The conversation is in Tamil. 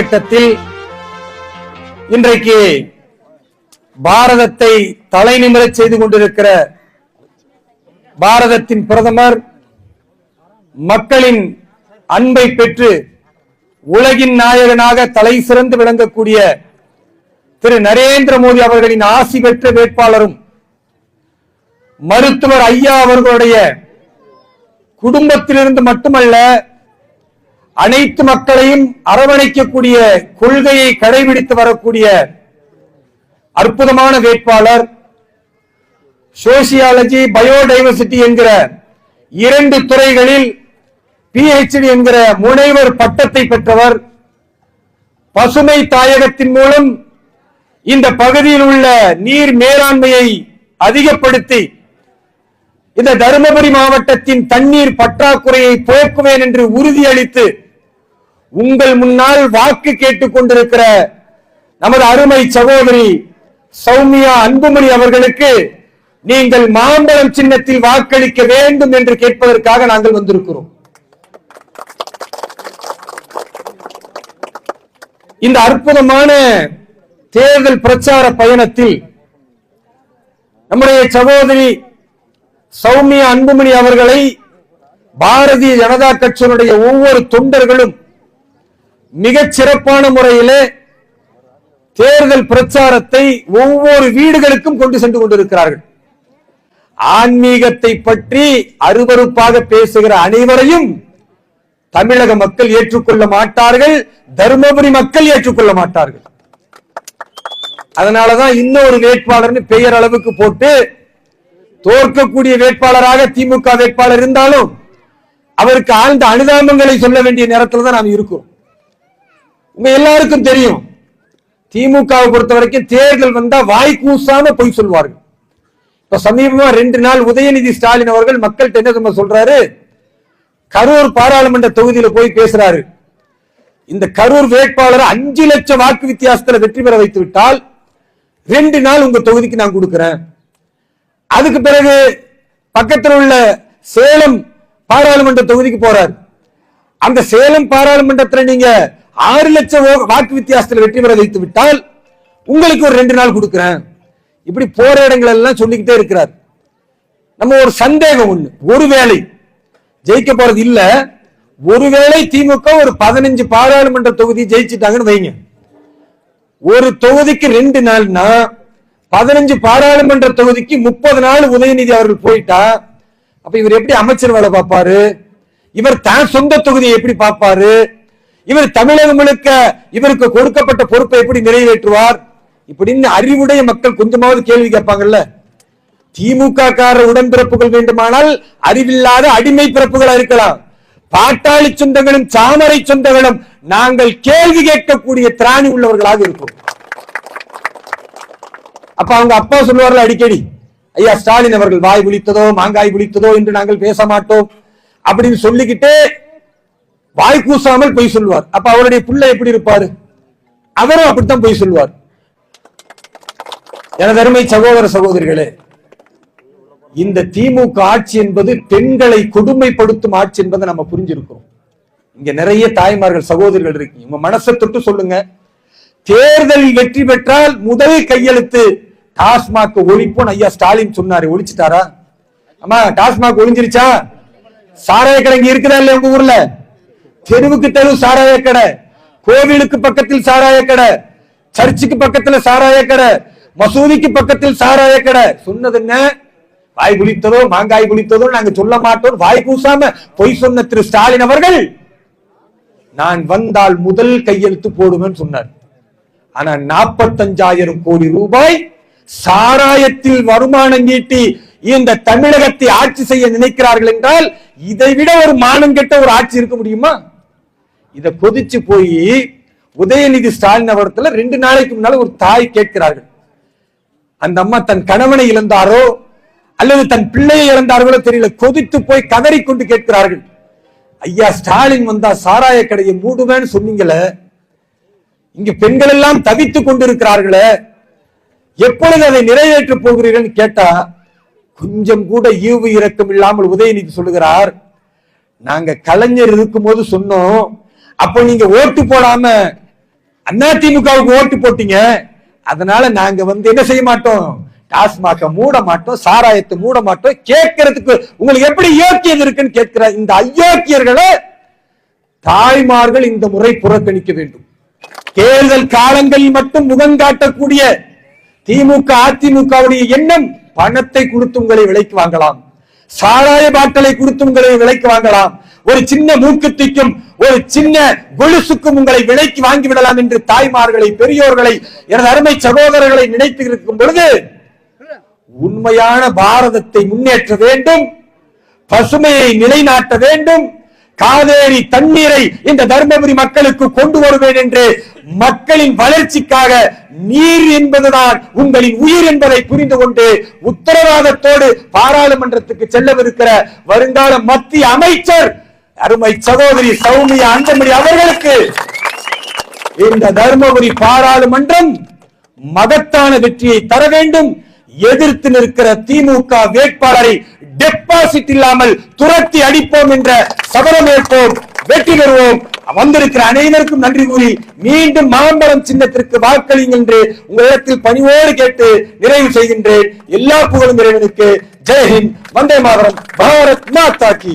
காலகட்டத்தில் இன்றைக்கு பாரதத்தை தலைநிமிரச் செய்து கொண்டிருக்கிற பாரதத்தின் பிரதமர் மக்களின் அன்பை பெற்று உலகின் நாயகனாக தலை சிறந்து விளங்கக்கூடிய திரு நரேந்திர மோடி அவர்களின் ஆசி பெற்ற வேட்பாளரும் மருத்துவர் ஐயா அவர்களுடைய குடும்பத்திலிருந்து மட்டுமல்ல அனைத்து மக்களையும் அரவணைக்கக்கூடிய கொள்கையை கடைபிடித்து வரக்கூடிய அற்புதமான வேட்பாளர் சோசியாலஜி பயோடைவர்சிட்டி என்கிற இரண்டு துறைகளில் பிஹெச்டி என்கிற முனைவர் பட்டத்தை பெற்றவர். பசுமை தாயகத்தின் மூலம் இந்த பகுதியில் உள்ள நீர் மேலாண்மையை அதிகப்படுத்தி இந்த தருமபுரி மாவட்டத்தின் தண்ணீர் பற்றாக்குறையை போக்குவேன் என்று உறுதியளித்து உங்கள் முன்னால் வாக்கு கேட்டுக் கொண்டிருக்கிற நமது அருமை சகோதரி சௌமியா அன்புமணி அவர்களுக்கு நீங்கள் மாம்பழம் சின்னத்தில் வாக்களிக்க வேண்டும் என்று கேட்பதற்காக நாங்கள் வந்திருக்கிறோம். இந்த அற்புதமான தேர்தல் பிரச்சார பயணத்தில் நம்முடைய சகோதரி சௌமியா அன்புமணி அவர்களை பாரதிய ஜனதா கட்சியினுடைய ஒவ்வொரு தொண்டர்களும் மிகச் சிறப்பான முறையிலே தேர்தல் பிரச்சாரத்தை ஒவ்வொரு வீடுகளுக்கும் கொண்டு சென்று கொண்டிருக்கிறார்கள். ஆன்மீகத்தை பற்றி அருவருப்பாக பேசுகிற அனைவரையும் தமிழக மக்கள் ஏற்றுக்கொள்ள மாட்டார்கள் தருமபுரி மக்கள் ஏற்றுக்கொள்ள மாட்டார்கள். அதனாலதான் இன்னொரு வேட்பாளர்னு பெயர் அளவுக்கு போட்டு தோற்கக்கூடிய வேட்பாளராக திமுக வேட்பாளர் இருந்தாலும் அவருக்கு ஆழ்ந்த அனுதாபங்களை சொல்ல வேண்டிய நேரத்தில் தான் நாம் இருக்கோம். உங்க எல்லாருக்கும் தெரியும். திமுகவை பொறுத்த வரைக்கும் தேர்தல் வந்தா வாய் கூசாம பொய் சொல்வார்கள். இப்ப சமீபமா ரெண்டு நாள் உதயநிதி ஸ்டாலின் அவர்கள் மக்கள்கிட்ட என்ன தெரியுமா சொல்றாரு? கரூர் பாராளுமன்ற தொகுதியில போய் பேசுறாரு. இந்த கரூர் வேட்பாளரை அஞ்சு லட்சம் வாக்கு வித்தியாசத்துல வெற்றி பெற வைத்து விட்டால் ரெண்டு நாள் உங்க தொகுதிக்கு நான் கொடுக்கிறேன். அதுக்கு பிறகு பக்கத்தில் உள்ள சேலம் பாராளுமன்ற தொகுதிக்கு போறார். அந்த சேலம் பாராளுமன்றத்தில் நீங்க ஆறு லட்சம் ஓ- வாக்கு வித்தியாசத்தில் வெற்றி பெற வைத்து விட்டால் உங்களுக்கு ஒரு ரெண்டு நாள் கொடுக்கிறேன். இப்படி போற இடங்கள் எல்லாம் சொல்லிக்கிட்டே இருக்கிறார். நம்ம ஒரு சந்தேகம் ஒண்ணு. ஒருவேளை ஜெயிக்க போறது இல்ல. ஒருவேளை திமுக ஒரு பதினஞ்சு பாராளுமன்ற தொகுதி ஜெயிச்சுட்டாங்கன்னு வைங்க. ஒரு தொகுதிக்கு ரெண்டு நாள்னா பதினஞ்சு பாராளுமன்ற தொகுதிக்கு முப்பது நாள் உதயநிதி அவர்கள் போயிட்டா அப்ப இவர் எப்படி அமைச்சர் வேலை பார்ப்பாரு? இவர் தான் சொந்த தொகுதியை எப்படி பார்ப்பாரு? இவர் தமிழகம் முழுக்க இவருக்கு கொடுக்கப்பட்ட பொறுப்பை எப்படி நிறைவேற்றுவார்? இப்படின்னு அறிவுடைய மக்கள் கொஞ்சமாவது கேள்வி கேட்பாங்கல்ல? திமுக காரர் உடன்பிறப்புகள் வேண்டுமானால் அறிவில்லாத அடிமை பிறப்புகளா இருக்கலாம். பாட்டாளி சொந்தங்களும் சாமரை சொந்தங்களும் நாங்கள் கேள்வி கேட்கக்கூடிய திராணி உள்ளவர்களாக இருக்கும் அப்ப அவங்க அப்பா சொல்லுவார்கள் அடிக்கடி ஐயா ஸ்டாலின் அவர்கள் வாய் புளித்ததோ மாங்காய் புளித்ததோ என்று நாங்கள் பேச மாட்டோம் அப்படின்னு சொல்லிக்கிட்டு வாய் கூசாமல் பொய் சொல்லுவார் அப்ப அவருடைய பிள்ளை எப்படி இருப்பாரு? அவரும் அப்படித்தான் பொய் சொல்லுவார் எனது அருமை சகோதர சகோதரிகளே இந்த திமுக ஆட்சி என்பது பெண்களை கொடுமைப்படுத்தும் ஆட்சி என்பதை நம்ம புரிஞ்சிருக்கிறோம். இங்க நிறைய தாய்மார்கள் சகோதரிகள் இருக்கீங்க. உங்க மனசை தொட்டு சொல்லுங்க. தேர்தலில் வெற்றி பெற்றால் முதல் கையெழுத்து டாஸ்மாக் ஒழிப்போம் ஐயா ஸ்டாலின் சொன்னாரு. ஒழிச்சிட்டாரா? ஆமா டாஸ்மாக் ஒழிஞ்சிருச்சா? சாராய கடை இருக்குதா இல்லையா உங்க ஊர்ல? தெருவுக்கு தெரு சாராய கடை கோவிலுக்கு பக்கத்தில் சாராய கடை சர்ச்சுக்கு பக்கத்துல சாராய கடை மசூதிக்கு பக்கத்தில் சாராய கடை. சொன்னது என்ன? வாய் குளித்ததோ மாங்காய் குளித்ததோ நாங்க சொல்ல மாட்டோம். வாய் கூசாம பொய் சொன்ன திரு ஸ்டாலின் அவர்கள் நான் வந்தால் முதல் கையெழுத்து போடுவேன் சொன்னார். ஆனா நாற்பத்தஞ்சாயிரம் கோடி ரூபாய் சாராயத்தில் வருமானம் ஈட்டி இந்த தமிழகத்தை ஆட்சி செய்ய நினைக்கிறார்கள் என்றால் இதை விட ஒரு மானம் கெட்ட ஒரு ஆட்சி இருக்க முடியுமா? இதை கொதிச்சு போய் உதயநிதி ஸ்டாலின் அவரத்துல ரெண்டு நாளைக்கு முன்னால ஒரு தாய் கேட்கிறார்கள். அந்த அம்மா தன் கணவனை இழந்தாரோ அல்லது தன் பிள்ளையை இழந்தார்களோ தெரியல. கொதித்து போய் கதறிக்கொண்டு கேட்கிறார்கள். ஐயா ஸ்டாலின் வந்தா சாராய கடையை மூடுவேன்னு சொன்னீங்களே. இங்கு பெண்கள் எல்லாம் தவித்துக் கொண்டிருக்கிறார்களே. எப்பொழுது அதை நிறைவேற்ற போகிறீர்கள் கேட்டா கொஞ்சம் கூட ஈவு இரக்கம் இல்லாமல் உதயநிதி சொல்லுகிறார். நாங்க கலைஞர் இருக்கும்போது சொன்னோம் அப்ப நீங்க ஓட்டு போடாம அதிமுகவுக்கு ஓட்டு போட்டீங்க. அதனால நாங்க வந்து என்ன செய்ய மாட்டோம்? டாஸ்மாக மூட மாட்டோம் சாராயத்தை மூட மாட்டோம். கேட்கறதுக்கு உங்களுக்கு எப்படி யோக்கியம் இருக்குன்னு கேட்கிற இந்த அயோக்கியர்களை தாய்மார்கள் இந்த முறை புறக்கணிக்க வேண்டும். தேர்தல் காலங்களில் மட்டும் முகம் காட்டக்கூடிய திமுக அதிமுகவுடைய எண்ணம் பணத்தை கொடுத்து உங்களை விலைக்கு வாங்கலாம். சாராய பாட்டலை கொடுத்து உங்களை விலைக்கு வாங்கலாம். ஒரு சின்ன மூக்குத்திக்கும் ஒரு சின்ன கொலுசுக்கும் உங்களை விலைக்கு வாங்கி விடலாம் என்று தாய்மார்களை பெரியோர்களை எனது அருமை சகோதரர்களை நினைத்து இருக்கும் பொழுது உண்மையான பாரதத்தை முன்னேற்ற வேண்டும் பசுமையை நிலைநாட்ட வேண்டும் காவேரி தண்ணீரை இந்த தர்மபுரி மக்களுக்கு கொண்டு வருவேன் என்று மக்களின் வளர்ச்சிக்காக நீர் என்பதுதான் உங்களின் உயிர் என்பதை புரிந்து கொண்டு உத்தரவாதத்தோடு பாராளுமன்றத்துக்கு செல்லவிருக்கிற வருங்கால மத்திய அமைச்சர் அருமை சகோதரி சௌமியா அன்பமணி அவர்களுக்கு இந்த தர்மபுரி பாராளுமன்றம் மகத்தான வெற்றியை தர வேண்டும். எதிர்த்து நிற்கிற திமுக வேட்பாளரை டெபாசிட் இல்லாமல் துரத்தி அடிப்போம் என்ற சபதமேற்போம் வெற்றி பெறுவோம். வந்திருக்கிற அனைவருக்கும் நன்றி கூறி மீண்டும் மாம்பழம் சின்னத்திற்கு வாக்களிங்க என்று உங்களிடத்தில் பணிவோடு கேட்டு நிறைவு செய்கின்றேன். எல்லா புகழும் இறைவனுக்கு. ஜெயஹிந்த். வந்தே மாதரம். பாரத் மாதாக்கி